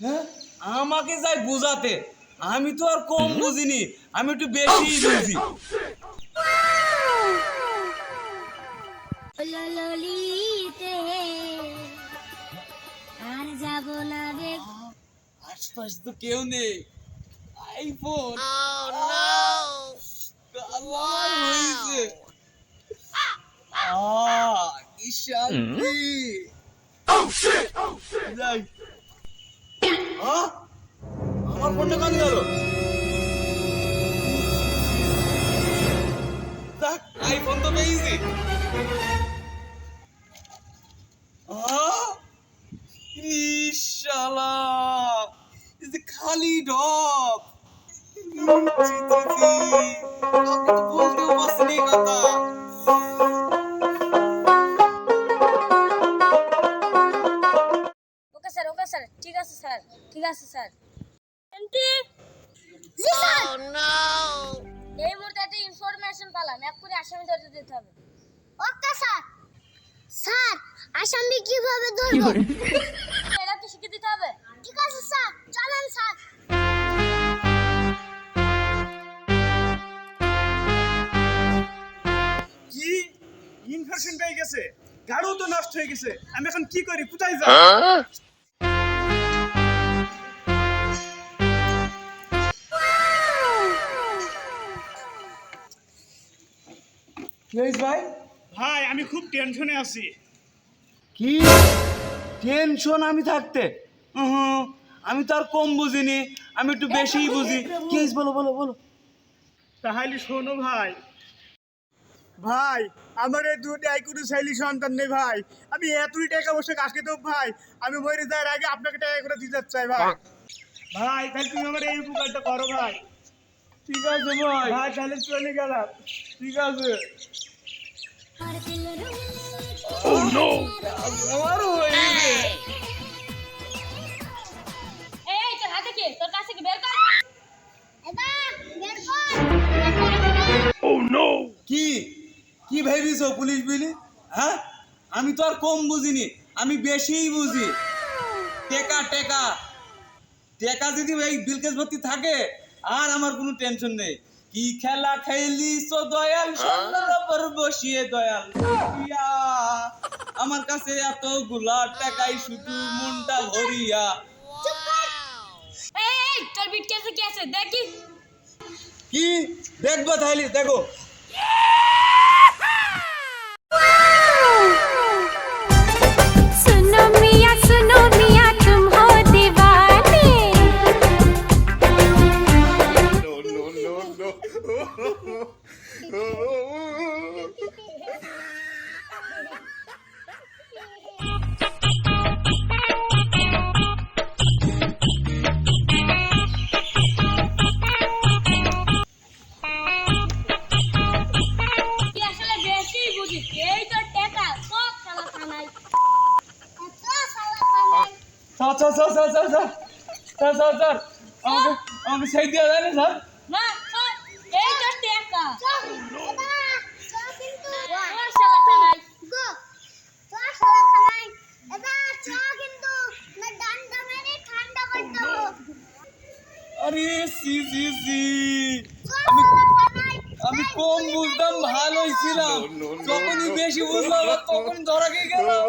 হ্যাঁ? আমাকে যাই বোঝাতে। আমি তো আর কম বুঝিনি। আমি একটু বেশি বুঝি। ললিতে আর যাব না রে। আশপাশে তো কেউ নেই। আইফোন। আহ, কি? শান্তি যাই। হ্যাঁ? আমার ফোনটা কাজ গেল। আইফোন তো পেয়েছি খালি ডব বলতে স্যার ঠিক আছে স্যার ঠিক আছে স্যার। এমটি জি স্যার। এই মুহূর্তে একটা ইনফরমেশন পেলাম এক করে আসামি ধরতে দিতে হবে। Okay sir. স্যার আসামি কীভাবে ধরব? এটা তো শিখে দিতে হবে? ঠিক আছে স্যার। চলেন স্যার। কি? ইনফেকশন পেয়ে গেছে। গাড়িও তো নষ্ট হয়ে গেছে। আমি এখন কি করি? কোথায় যাই কি ভাই? ভাই আমি খুব টেনশনে আছি। কি? টেনশন আমি থাকতে? উহুম, আমি তো আর কম বুঝিনি আমি একটু বেশিই বুঝি। কি বলো বলো বলো। তাহলে শোনো ভাই। ভাই আমার এই দুধ এই কোনো শৈলী সন্তান নেই ভাই। আমি এতই টাকা বসে কাজকে দেবো ভাই। আমি মরে যাওয়ার আগে আপনাকে টাকা করে দিতে চাই ভাই। ভাই তাহলে তুমি আমার এই উপকারটা করো ভাই। ঠিক আছে ভাই। ভাই তাহলে চলে গেলাম। ঠিক আছে। আর দিল আমারও হয়েছে এই এই তোর হাতে কি? তোর কাছে কি? বের কর। এবা বের কর কি? কি ভেবিছো পুলিশ বিলি? হ্যাঁ? আমি তো আর কম বুঝিনি। আমি বেশিই বুঝি। টেকা টেকা। টেকা যদি এই বিলকেশ ভর্তি থাকে আর আমার কোনো টেনশন নেই। কি খেলা খেলি সো দয়াল সন্ধ্যার উপর বসিয়ে দয়াল। আমার কাছে এতগুলা টাকাই শুধু মনটা ভরিয়া। এই এই তোর বিট কেসে কি আছে? দেখি। কি? দেখব তাহলে দেখো। Sir sir sir sir sir sir sir sir আমাকে আমাকে সেই দেওয়া যায় না স্যার। না এই টাকা আরে সি সি সি। আমি আমি কম বুঝতাম ভালোই ছিলাম। যখনই বেশি বুঝলাম তখন ধরা খেয়ে গেলাম।